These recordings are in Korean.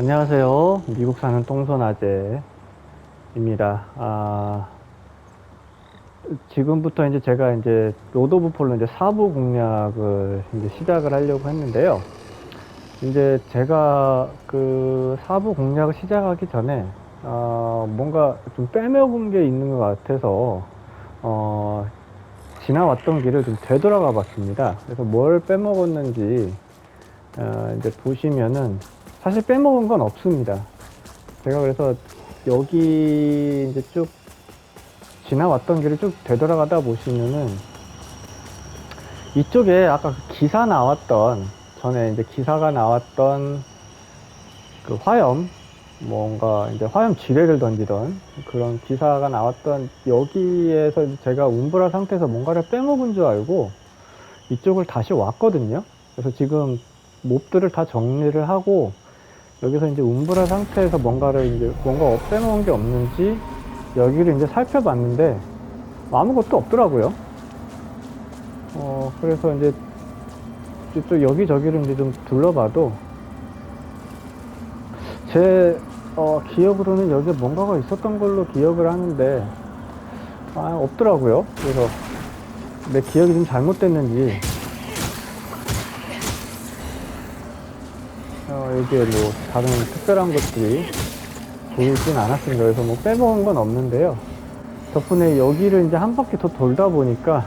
안녕하세요. 미국 사는 똥손 아재입니다. 아, 지금부터 이제 제가 이제 로드 오브 폴로 이제 사부 공략을 이제 시작을 하려고 했는데요. 이제 제가 그 사부 공략을 시작하기 전에 어, 뭔가 좀 빼먹은 게 있는 것 같아서 어, 지나왔던 길을 좀 되돌아가 봤습니다. 그래서 뭘 빼먹었는지 어, 이제 보시면은 사실 빼먹은 건 없습니다. 제가 그래서 여기 이제 쭉 지나왔던 길을 쭉 되돌아가다 보시면은 이쪽에 아까 그 기사 나왔던 전에 이제 기사가 나왔던 그 화염 뭔가 이제 화염 지뢰를 던지던 그런 기사가 나왔던 여기에서 제가 움브라 상태에서 뭔가를 빼먹은 줄 알고 이쪽을 다시 왔거든요. 그래서 지금 몹들을 다 정리를 하고 여기서 이제 움브라 상태에서 뭔가를 이제 뭔가 빼먹은 게 없는지 여기를 이제 살펴봤는데 아무것도 없더라고요. 어 그래서 이제 또 여기저기를 이제 좀 둘러봐도 제 어, 기억으로는 여기에 뭔가가 있었던 걸로 기억을 하는데 아, 없더라고요. 그래서 내 기억이 좀 잘못됐는지 여기에 뭐 다른 특별한 것들이 보이진 않았습니다. 그래서 뭐 빼먹은 건 없는데요. 덕분에 여기를 이제 한 바퀴 더 돌다 보니까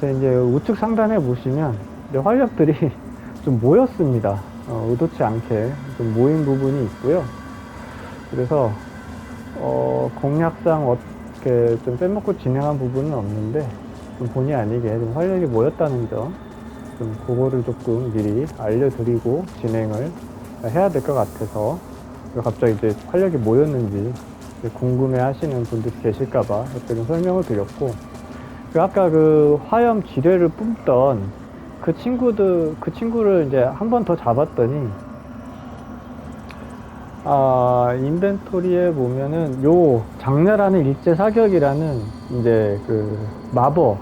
제 이제 우측 상단에 보시면 이제 활력들이 좀 모였습니다. 어, 의도치 않게 좀 모인 부분이 있고요. 그래서 어, 공략상 어떻게 좀 빼먹고 진행한 부분은 없는데 좀 본의 아니게 좀 활력이 모였다는 점, 좀 그거를 조금 미리 알려드리고 진행을 해야 될 것 같아서 갑자기 이제 활력이 모였는지 이제 궁금해 하시는 분들이 계실까봐 좀 설명을 드렸고 그 아까 그 화염 지뢰를 뿜던 그 친구들 그 친구를 이제 한 번 더 잡았더니 아 인벤토리에 보면은 요 장렬하는 일제 사격이라는 이제 그 마법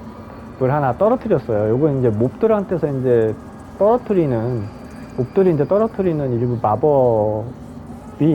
을 하나 떨어뜨렸어요. 요건 이제 몹들한테서 이제 떨어뜨리는 몹들이 이제 떨어뜨리는 일부 마법이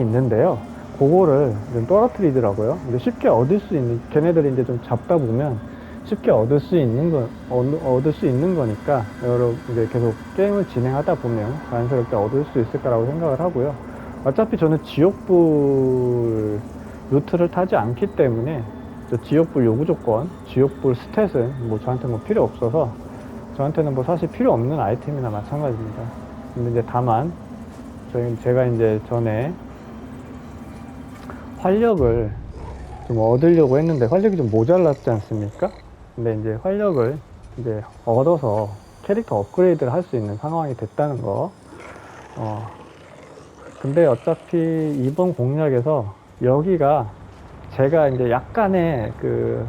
있는데요. 그거를 좀 떨어뜨리더라고요. 근데 쉽게 얻을 수 있는 걔네들이 이제 좀 잡다 보면 쉽게 얻을 수 있는 거 얻- 얻을 수 있는 거니까 여러 이제 계속 게임을 진행하다 보면 자연스럽게 얻을 수 있을 거라고 생각을 하고요. 어차피 저는 지옥불 루트를 타지 않기 때문에 저 지옥불 요구 조건, 지옥불 스탯은 뭐 저한테 뭐 필요 없어서 저한테는 뭐 사실 필요 없는 아이템이나 마찬가지입니다. 근데 이제 다만 저희 제가 이제 전에 활력을 좀 얻으려고 했는데 활력이 좀 모자랐지 않습니까? 근데 이제 활력을 이제 얻어서 캐릭터 업그레이드를 할 수 있는 상황이 됐다는 거. 어. 근데 어차피 이번 공략에서 여기가 제가 이제 약간의 그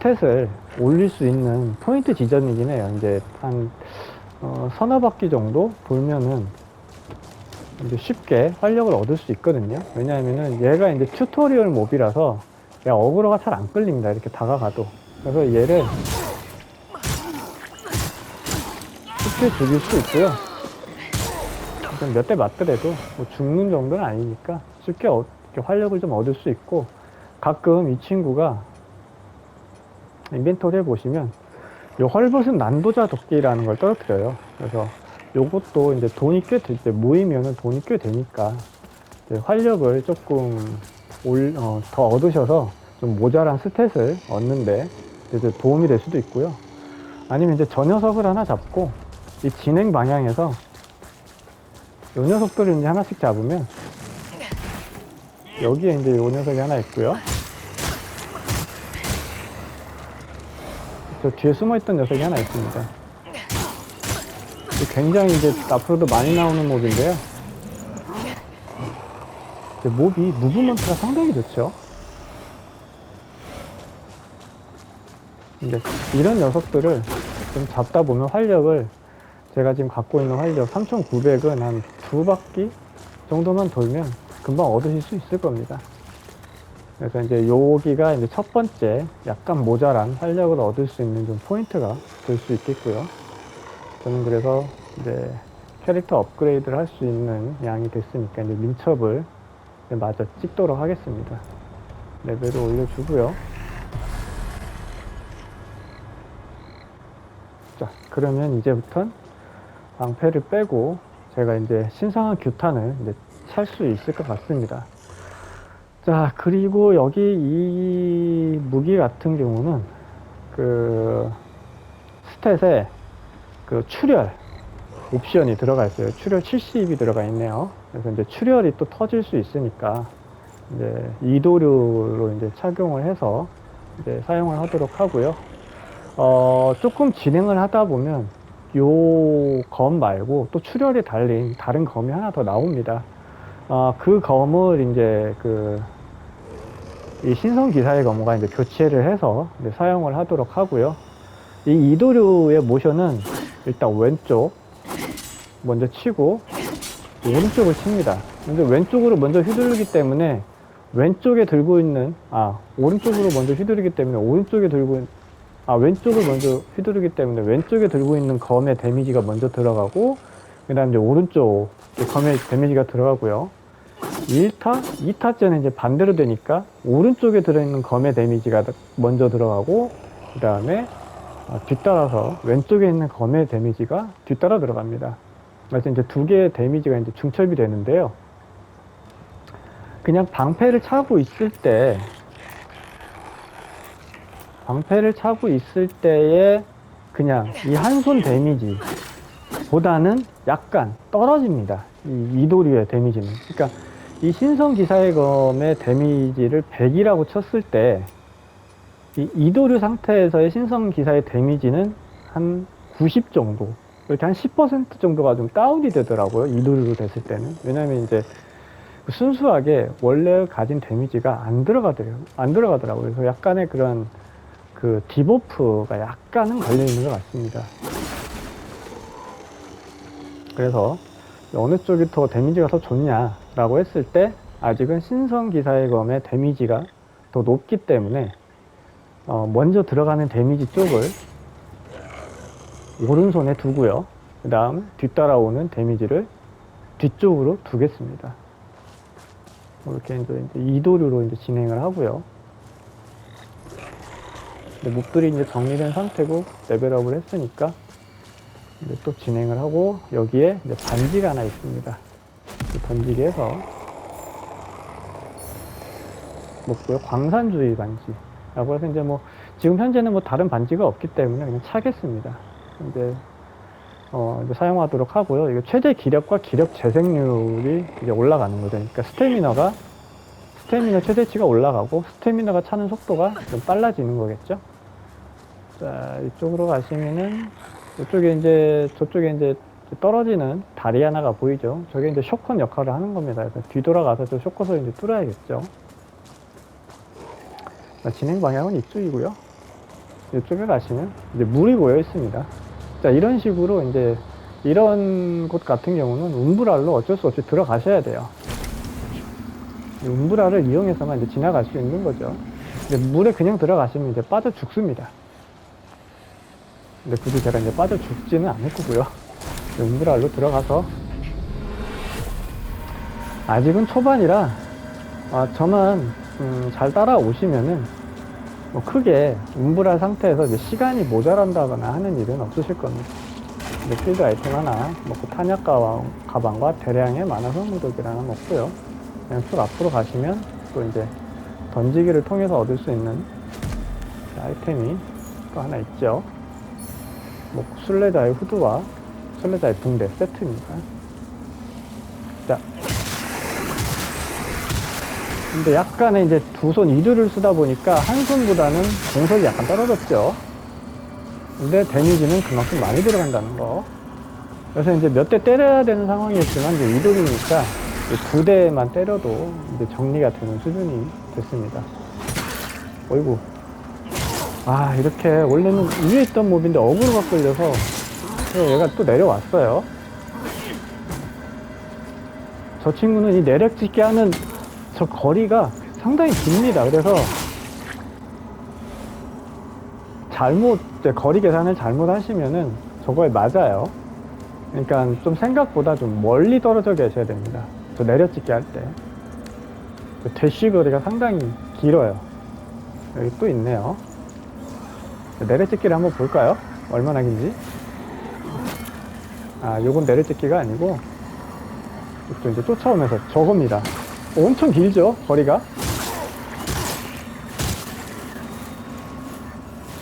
스탯을 올릴 수 있는 포인트 지점이긴 해요. 이제 한 어, 서너 바퀴 정도 돌면은 이제 쉽게 활력을 얻을 수 있거든요. 왜냐하면은 얘가 이제 튜토리얼 몹이라서 얘가 어그로가 잘 안 끌립니다. 이렇게 다가가도. 그래서 얘를 쉽게 죽일 수 있고요. 몇 대 맞더라도 뭐 죽는 정도는 아니니까 쉽게 어- 활력을 좀 얻을 수 있고 가끔 이 친구가 인벤토리에 보시면 요 헐벗은 난도자 도끼라는 걸 떨어뜨려요. 그래서 요것도 이제 돈이 꽤 될 때 모이면은 돈이 꽤 되니까 이제 활력을 조금 올, 어, 더 얻으셔서 좀 모자란 스탯을 얻는데 이제 도움이 될 수도 있고요. 아니면 이제 저 녀석을 하나 잡고 이 진행 방향에서 요 녀석들을 이제 하나씩 잡으면 여기에 이제 요 녀석이 하나 있고요. 저 뒤에 숨어 있던 녀석이 하나 있습니다. 이 굉장히 이제 앞으로도 많이 나오는 몹인데요. 이제 몹이 무브먼트가 상당히 좋죠. 이제 이런 녀석들을 좀 잡다 보면 활력을 제가 지금 갖고 있는 활력 3,900은 한 두 바퀴 정도만 돌면 금방 얻으실 수 있을 겁니다. 그래서 이제 여기가 이제 첫 번째 약간 모자란 활력을 얻을 수 있는 좀 포인트가 될 수 있겠고요. 저는 그래서 이제 캐릭터 업그레이드를 할 수 있는 양이 됐으니까 이제 민첩을 마저 찍도록 하겠습니다. 레벨을 올려주고요. 자, 그러면 이제부턴 방패를 빼고 제가 이제 신성한 규탄을 이제 찰수 있을 것 같습니다. 자, 그리고 여기 이 무기 같은 경우는 그 스탯에 그 출혈 옵션이 들어가 있어요. 출혈 70이 들어가 있네요. 그래서 이제 출혈이 또 터질 수 있으니까 이제 이도류로 이제 착용을 해서 이제 사용을 하도록 하고요. 어, 조금 진행을 하다 보면 요 검 말고 또 출혈이 달린 다른 검이 하나 더 나옵니다. 어, 그 검을 이제 그, 이 신성 기사의 검과 이제 교체를 해서 이제 사용을 하도록 하고요. 이 이도류의 모션은 일단 왼쪽 먼저 치고 오른쪽을 칩니다. 먼저 왼쪽으로 먼저 휘두르기 때문에 왼쪽에 들고 있는 아 오른쪽으로 먼저 휘두르기 때문에 오른쪽에 들고 있- 아 왼쪽을 먼저 휘두르기 때문에 왼쪽에 들고 있는 검의 데미지가 먼저 들어가고 그 다음 이제 오른쪽 데미지가 들어가고요. 1타, 2타째는 이제 반대로 되니까 오른쪽에 들어있는 검의 데미지가 먼저 들어가고 그 다음에 뒤따라서 왼쪽에 있는 검의 데미지가 뒤따라 들어갑니다. 그래서 이제 두 개의 데미지가 이제 중첩이 되는데요. 그냥 방패를 차고 있을 때 방패를 차고 있을 때에 그냥 이 한 손 데미지 보다는 약간 떨어집니다. 이 이도류의 데미지는. 그러니까 이 신성 기사의 검의 데미지를 100이라고 쳤을 때, 이 이도류 상태에서의 신성 기사의 데미지는 한 90 정도, 이렇게 한 10% 정도가 좀 다운이 되더라고요. 이도류로 됐을 때는. 왜냐면 이제 순수하게 원래 가진 데미지가 안 들어가더라고요. 안 들어가더라고요. 그래서 약간의 그런 그 디버프가 약간은 걸려 있는 것 같습니다. 그래서 어느 쪽이 더 데미지가 더 좋냐라고 했을 때 아직은 신성 기사의 검의 데미지가 더 높기 때문에 어, 먼저 들어가는 데미지 쪽을 오른손에 두고요. 그 다음 뒤따라오는 데미지를 뒤쪽으로 두겠습니다. 이렇게 이제 이도류로 이제 진행을 하고요. 몹들이 이제 정리된 상태고 레벨업을 했으니까 또 진행을 하고 여기에 이제 반지가 하나 있습니다. 이 던지기해서 뭐고요 광산주의 반지라고 해서 이제 뭐 지금 현재는 뭐 다른 반지가 없기 때문에 그냥 차겠습니다. 이제 어 이제 사용하도록 하고요. 이거 최대 기력과 기력 재생률이 이제 올라가는 거죠. 그러니까 스태미너가 스태미너 최대치가 올라가고 스태미너가 차는 속도가 좀 빨라지는 거겠죠. 자 이쪽으로 가시면은 이쪽에 이제 저쪽에 이제 떨어지는 다리 하나가 보이죠. 저게 이제 쇼컨 역할을 하는 겁니다. 그래서 뒤돌아가서 저 쇼컷을 이제 뚫어야겠죠. 자, 진행 방향은 이쪽이고요. 이쪽에 가시면 이제 물이 고여 있습니다. 자 이런 식으로 이제 이런 곳 같은 경우는 움브랄로 어쩔 수 없이 들어가셔야 돼요. 이 움브랄을 이용해서만 이제 지나갈 수 있는 거죠. 물에 그냥 들어가시면 이제 빠져 죽습니다. 근데 굳이 제가 이제 빠져 죽지는 않을 거고요. 음브랄로 들어가서 아직은 초반이라 아, 저만 음, 잘 따라오시면은 뭐 크게 음브랄 상태에서 이제 시간이 모자란다거나 하는 일은 없으실 겁니다. 이제 필드 아이템 하나 먹고 탄약 가방, 가방과 대량의 만화 하나 먹고요. 그냥 쭉 앞으로 가시면 또 이제 던지기를 통해서 얻을 수 있는 아이템이 또 하나 있죠. 뭐 술래자의 후드와 술래자의 붕대 세트입니다. 자. 근데 약간의 이제 두 손 이두를 쓰다 보니까 한 손보다는 공속이 약간 떨어졌죠. 근데 데미지는 그만큼 많이 들어간다는 거. 그래서 이제 몇 대 때려야 되는 상황이었지만 이제 이돌이니까 두 대만 때려도 이제 정리가 되는 수준이 됐습니다. 어이구. 아 이렇게 원래는 위에 있던 몹인데 어그로가 끌려서 얘가 또 내려왔어요 저 친구는 이 내력짓기 하는 저 거리가 상당히 깁니다 그래서 잘못 거리 계산을 잘못 하시면은 저거에 맞아요 그러니까 좀 생각보다 좀 멀리 떨어져 계셔야 됩니다. 저 내려찍기 할 때. 그 대쉬 거리가 상당히 길어요. 여기 또 있네요. 내려찍기를 한번 볼까요? 얼마나 긴지. 아, 요건 내려찍기가 아니고, 또 이제 쫓아오면서 저겁니다. 엄청 길죠? 거리가?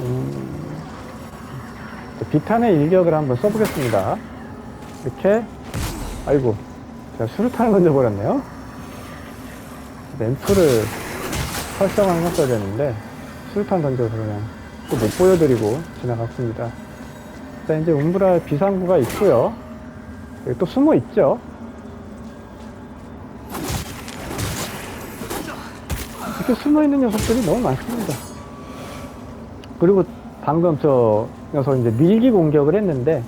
음, 비탄의 일격을 한번 써보겠습니다. 이렇게, 아이고, 제가 수류탄을 던져버렸네요. 램프를 설정을 해놨어야 되는데, 수류탄 던져서 그냥 또못 보여드리고 지나갔습니다. 자, 이제 움브라 비상구가 있고요. 여기 또 숨어 있죠. 이렇게 숨어 있는 녀석들이 너무 많습니다. 그리고 방금 저 녀석 이제 밀기 공격을 했는데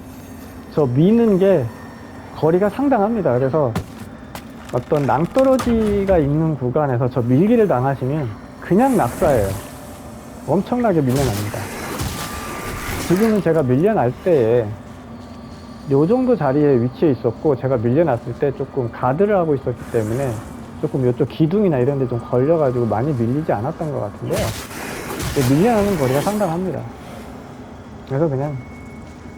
저 미는 게 거리가 상당합니다. 그래서 어떤 낭떠러지가 있는 구간에서 저 밀기를 당하시면 그냥 낙사예요. 엄청나게 밀려납니다. 지금은 제가 밀려날 때에 요 정도 자리에 위치해 있었고 제가 밀려났을 때 조금 가드를 하고 있었기 때문에 조금 이쪽 기둥이나 이런 데 좀 걸려가지고 많이 밀리지 않았던 것 같은데요. 밀려나는 거리가 상당합니다. 그래서 그냥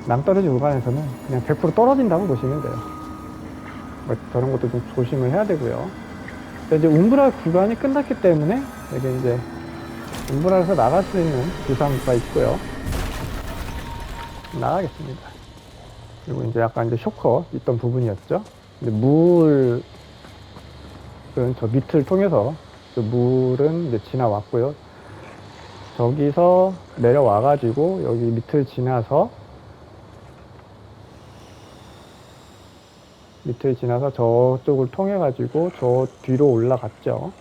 낭떠러지 구간에서는 그냥 100% 떨어진다고 보시면 돼요. 뭐 저런 것도 좀 조심을 해야 되고요. 이제 움브라 구간이 끝났기 때문에 여기 이제 움브라에서 나갈 수 있는 부상구가 있고요. 나가겠습니다. 그리고 이제 약간 이제 쇼커 있던 부분이었죠. 근데 물은 저 밑을 통해서 그 물은 이제 지나왔고요. 저기서 내려와가지고 여기 밑을 지나서 밑을 지나서 저쪽을 통해 가지고 저 뒤로 올라갔죠.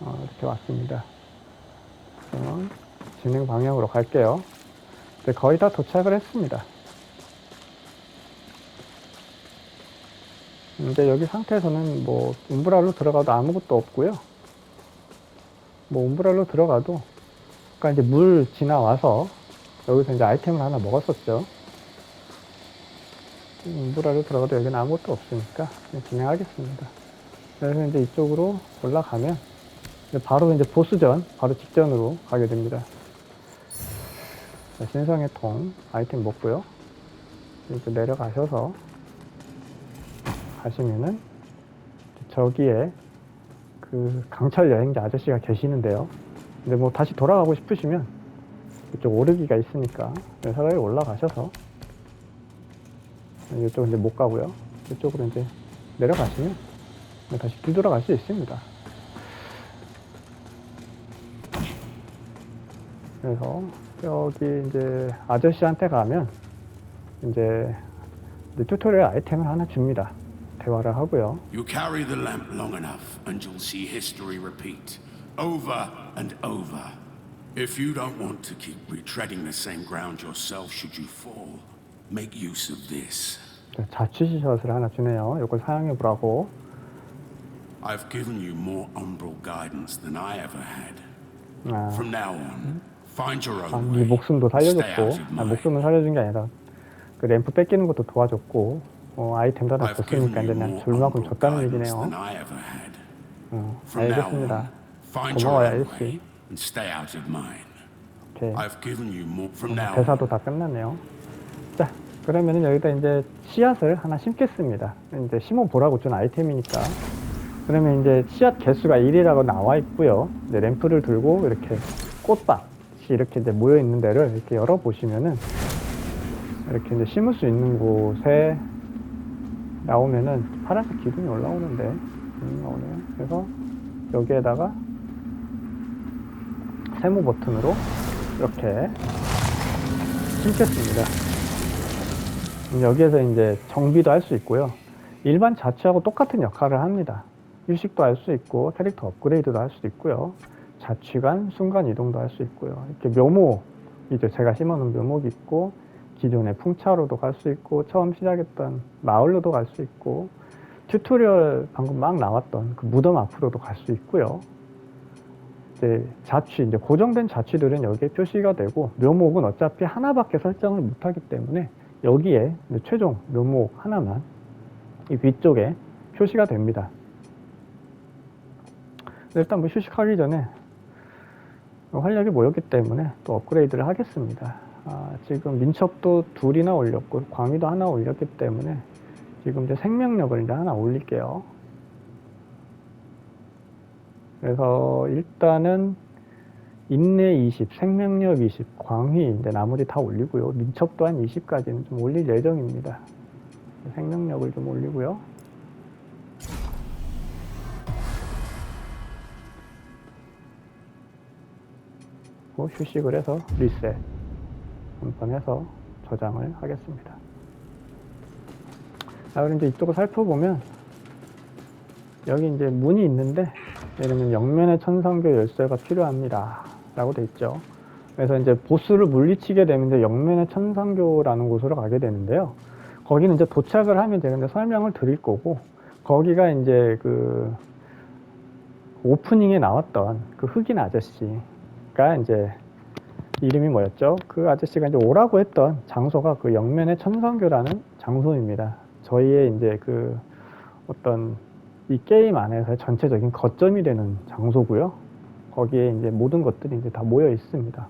어, 이렇게 왔습니다. 그러면 진행 방향으로 갈게요. 네, 거의 다 도착을 했습니다. 근데 여기 상태에서는 뭐 움브랄로 들어가도 아무것도 없고요. 뭐 움브랄로 들어가도 아까 이제 물 지나와서 여기서 이제 아이템을 하나 먹었었죠. 움브랄로 들어가도 여기는 아무것도 없으니까 진행하겠습니다. 그래서 이제 이쪽으로 올라가면 이제 바로 이제 보스전 바로 직전으로 가게 됩니다. 자, 신성의 통 아이템 먹고요. 이제 내려가셔서 가시면은 저기에 그 강철 여행자 아저씨가 계시는데요. 근데 뭐 다시 돌아가고 싶으시면 이쪽 오르기가 있으니까 사다리 올라가셔서 이쪽 이제 못 가고요. 이쪽으로 이제 내려가시면 다시 뒤돌아갈 수 있습니다. 그래서 여기 이제 아저씨한테 가면 이제 이제 튜토리얼 아이템을 하나 줍니다. 대화를 하고요. You carry the lamp long enough, and you'll see history repeat over and over. If you don't want to keep retreading the same ground yourself, should you fall, make use of this. 자취시설을 하나 주네요. 이걸 사용해 보라고. I've given you more umbral guidance than I ever had. 아, From now on, 아, 네. 목숨도 살려줬고, 아. 목숨을 살려준 게 아니라 그 램프 뺏기는 것도 도와줬고, 어, I've given 줬으니까 이제 난 more 줄 만큼 umbral 줬다는 얘기네요. 어, 알겠습니다. 고마워요, 아저씨. on, 대사도 다 끝났네요. 자, 그러면은 여기다 이제 씨앗을 하나 심겠습니다. 이제 심어 보라고 준 아이템이니까. 그러면 이제 씨앗 개수가 1이라고 나와 있고요. 이제 램프를 들고 이렇게 꽃밭 이 이렇게 이제 모여 있는 데를 이렇게 열어 보시면은 이렇게 이제 심을 수 있는 곳에 나오면은 파란색 기둥이 올라오는데 음, 나오네요. 그래서 여기에다가 세모 버튼으로 이렇게 심겠습니다. 여기에서 이제 정비도 할 수 있고요. 일반 자취하고 똑같은 역할을 합니다. 휴식도 할 수 있고 캐릭터 업그레이드도 할수 있고요. 자취관, 순간 이동도 할 수 있고요. 이렇게 묘목, 이제 제가 심어놓은 묘목이 있고 기존의 풍차로도 갈 수 있고 처음 시작했던 마을로도 갈 수 있고 튜토리얼 방금 막 나왔던 그 무덤 앞으로도 갈 수 있고요. 이제 자취, 이제 고정된 자취들은 여기에 표시가 되고 묘목은 어차피 하나밖에 설정을 못하기 때문에 여기에 최종 묘목 하나만 이 위쪽에 표시가 됩니다. 일단 뭐 휴식하기 전에 활력이 모였기 때문에 또 업그레이드를 하겠습니다. 아, 지금 민첩도 둘이나 올렸고 광위도 하나 올렸기 때문에 지금 이제 생명력을 이제 하나 올릴게요. 그래서 일단은 인내 20, 생명력 20, 광위 이제 나머지 다 올리고요. 민첩 또한 20까지는 좀 올릴 예정입니다. 생명력을 좀 올리고요. 뭐 휴식을 해서 리셋 한번 해서 저장을 하겠습니다. 자, 그럼 이제 이쪽을 살펴보면 여기 이제 문이 있는데 이러면 영면의 천상교 열쇠가 필요합니다. 라고 돼 있죠. 그래서 이제 보스를 물리치게 되면 이제 영면의 천상교라는 곳으로 가게 되는데요. 거기는 이제 도착을 하면 되는데 설명을 드릴 거고 거기가 이제 그 오프닝에 나왔던 그 흑인 아저씨 가 이제 이름이 뭐였죠? 그 아저씨가 이제 오라고 했던 장소가 그 영면의 천상교라는 장소입니다. 저희의 이제 그 어떤 이 게임 안에서 전체적인 거점이 되는 장소고요. 거기에 이제 모든 것들이 이제 다 모여 있습니다.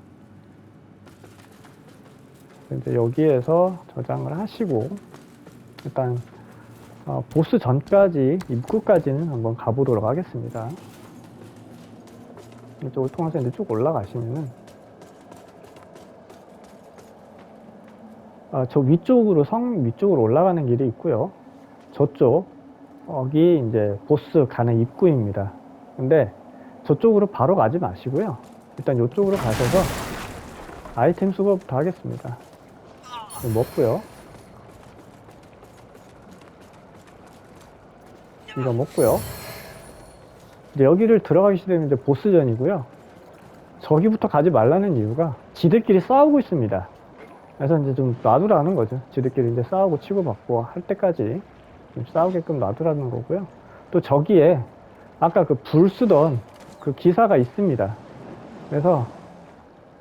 이제 여기에서 저장을 하시고 일단 어, 보스 전까지 입구까지는 한번 가보도록 하겠습니다. 이쪽을 통해서 이제 쭉 올라가시면은 아, 저 위쪽으로 성 위쪽으로 올라가는 길이 있고요. 저쪽 여기 이제 보스 가는 입구입니다. 근데 저쪽으로 바로 가지 마시고요. 일단 이쪽으로 가셔서 아이템 수거부터 하겠습니다. 먹고요. 이거 먹고요. 여기를 들어가기 이제 보스전이고요. 저기부터 가지 말라는 이유가 지들끼리 싸우고 있습니다. 그래서 이제 좀 놔두라는 거죠. 지들끼리 이제 싸우고 치고받고 할 때까지 좀 싸우게끔 놔두라는 거고요. 또 저기에 아까 그 불 쓰던 그 기사가 있습니다. 그래서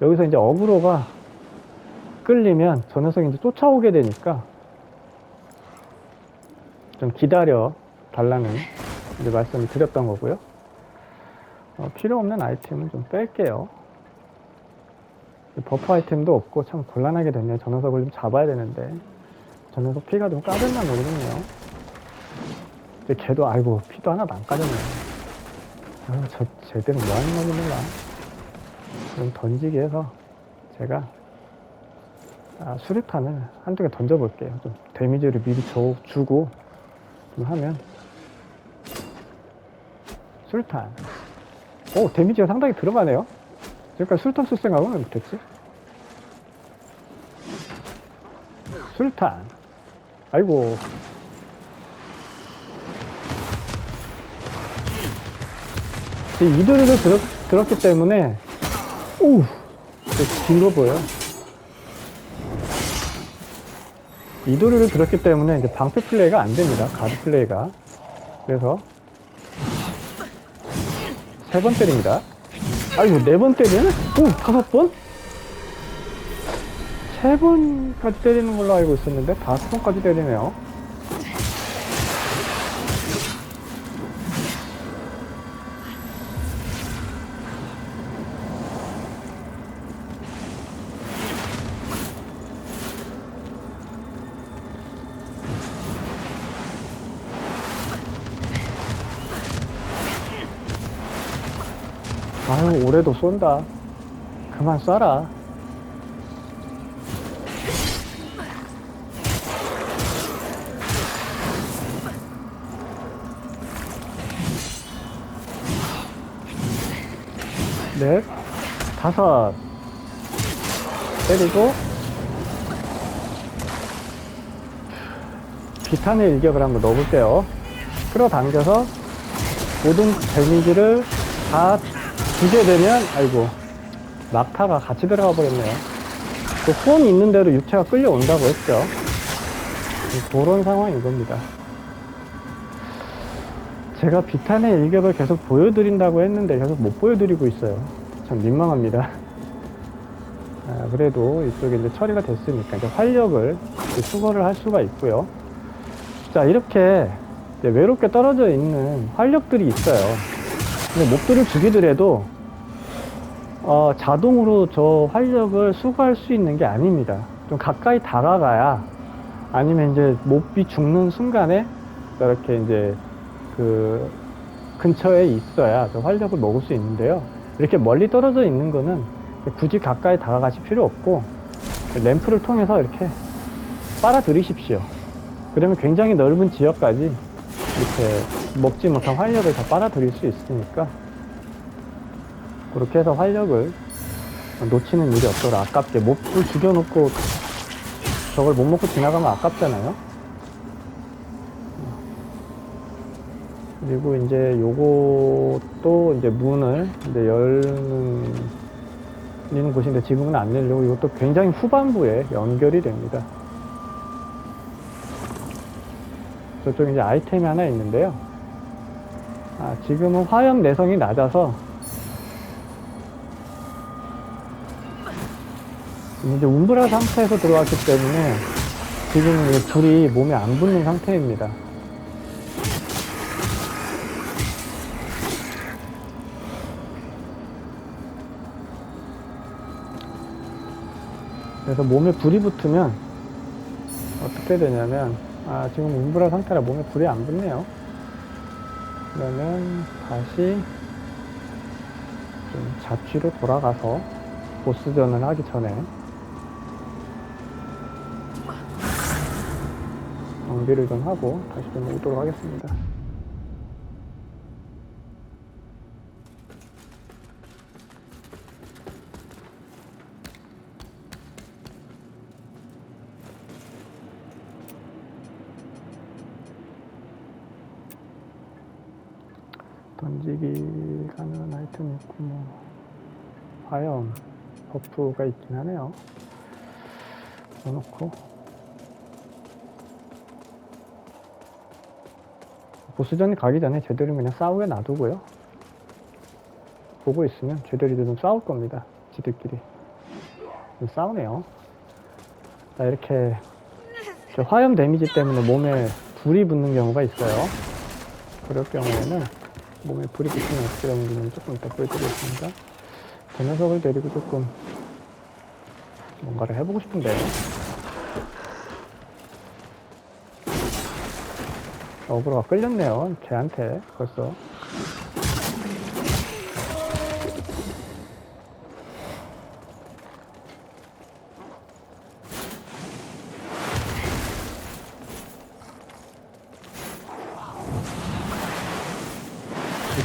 여기서 이제 어그로가 끌리면 저 녀석이 이제 쫓아오게 되니까 좀 기다려 달라는 이제 말씀을 드렸던 거고요. 어, 필요 없는 아이템은 좀 뺄게요. 버프 아이템도 없고 참 곤란하게 됐네요. 저 녀석을 좀 잡아야 되는데 저 녀석 피가 좀 까졌나 모르겠네요. 근데 걔도 아이고 피도 하나도 안 까졌네. 아, 저 제대로 뭐 하는 건지 몰라. 좀 던지기 해서 제가 아, 수류탄을 한두 개 던져볼게요. 좀 데미지를 미리 줘, 주고 좀 하면 수류탄. 오 데미지가 상당히 들어가네요. 쓸 생각은 왜 못했지? 수류탄. 아이고. 이 이도리를 들었, 들었기 때문에, 오! 긴거 보여. 이도리를 들었기 때문에 이제 방패 플레이가 안 됩니다. 가드 플레이가. 그래서, 세 번 때립니다. 아이고, 네 번 때리네? 오, 다섯 번? 세 번까지 때리는 걸로 알고 있었는데, 다섯 번까지 때리네요. 올해도 쏜다. 그만 쏴라. 넷, 다섯. 때리고, 비탄의 일격을 한번 넣어볼게요. 끌어당겨서 모든 데미지를 다 주게 되면, 아이고, 낙타가 같이 들어가 버렸네요. 그 후원이 있는 대로 육체가 끌려온다고 했죠. 그런 상황인 겁니다. 제가 비탄의 일격을 계속 보여드린다고 했는데 계속 못 보여드리고 있어요. 참 민망합니다. 아, 그래도 이쪽에 이제 처리가 됐으니까 이제 활력을 이제 수거를 할 수가 있고요. 자, 이렇게 외롭게 떨어져 있는 활력들이 있어요. 근데 몹들을 죽이더라도 어, 자동으로 저 활력을 수거할 수 있는 게 아닙니다. 좀 가까이 다가가야 아니면 이제 몹이 죽는 순간에 이렇게 이제 그 근처에 있어야 저 활력을 먹을 수 있는데요. 이렇게 멀리 떨어져 있는 거는 굳이 가까이 다가가실 필요 없고 램프를 통해서 이렇게 빨아들이십시오. 그러면 굉장히 넓은 지역까지 이렇게 먹지 못한 활력을 다 빨아들일 수 있으니까 그렇게 해서 활력을 놓치는 일이 없도록 아깝게 몹을 죽여놓고 저걸 못 먹고 지나가면 아깝잖아요. 그리고 이제 요것도 이제 문을 이제 열는 있는 곳인데 지금은 안 열리고 이것도 굉장히 후반부에 연결이 됩니다. 저쪽에 이제 아이템이 하나 있는데요. 아, 지금은 화염 내성이 낮아서 이제 움브라 상태에서 들어왔기 때문에 지금은 이 불이 몸에 안 붙는 상태입니다. 그래서 몸에 불이 붙으면 어떻게 되냐면 아 지금 움브라 상태라 몸에 불이 안 붙네요 그러면 다시 좀 자취로 돌아가서 보스전을 하기 전에 정비를 좀 하고 다시 좀 오도록 하겠습니다 던지기 있고 뭐 화염 버프가 있긴 하네요. 넣어놓고. 보스전이 가기 전에 쟤들은 그냥 싸우게 놔두고요. 보고 있으면 쟤들이 좀 싸울 겁니다 지들끼리. 좀 싸우네요. 자 이렇게 저 화염 데미지 때문에 몸에 불이 붙는 경우가 있어요. 그럴 경우에는 몸에 불이 붙으면 어떻게 되는지는 조금 이따 보여드리겠습니다. 저 녀석을 데리고 조금 뭔가를 해보고 싶은데요. 어그로가 끌렸네요. 걔한테 벌써.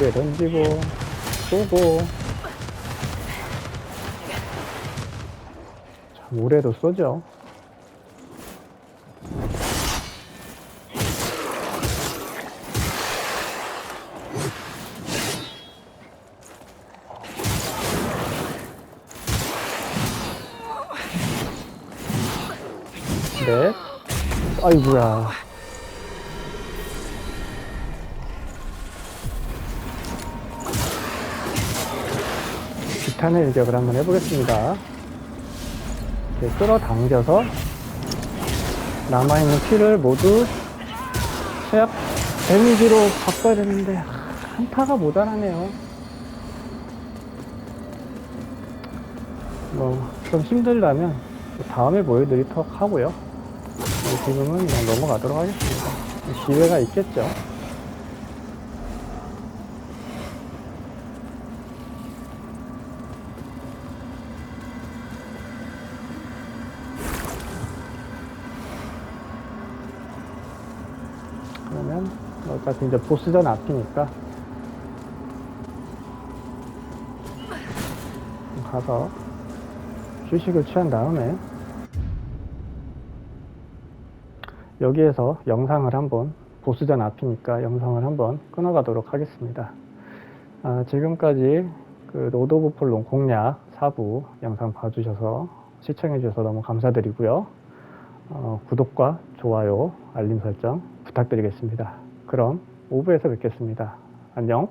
집에 던지고 쏘고. 자, 물에도 쏘죠. 네? 아이고야 기탄의 일격을 한번 해보겠습니다. 이렇게 끌어당겨서 남아있는 피를 모두 최악 데미지로 바꿔야 되는데 아, 한타가 모자라네요. 뭐 좀 힘들다면 다음에 보여드리도록 하고요. 지금은 그냥 넘어가도록 하겠습니다. 기회가 있겠죠. 어차피 이제 보스전 앞이니까 가서 휴식을 취한 다음에 여기에서 영상을 한번 보스전 앞이니까 영상을 한번 끊어가도록 하겠습니다. 아, 지금까지 그 로드 오브 폴론 공략 4부 영상 봐주셔서 시청해주셔서 너무 감사드리고요. 어, 구독과 좋아요, 알림 설정 부탁드리겠습니다. 그럼 5부에서 뵙겠습니다. 안녕.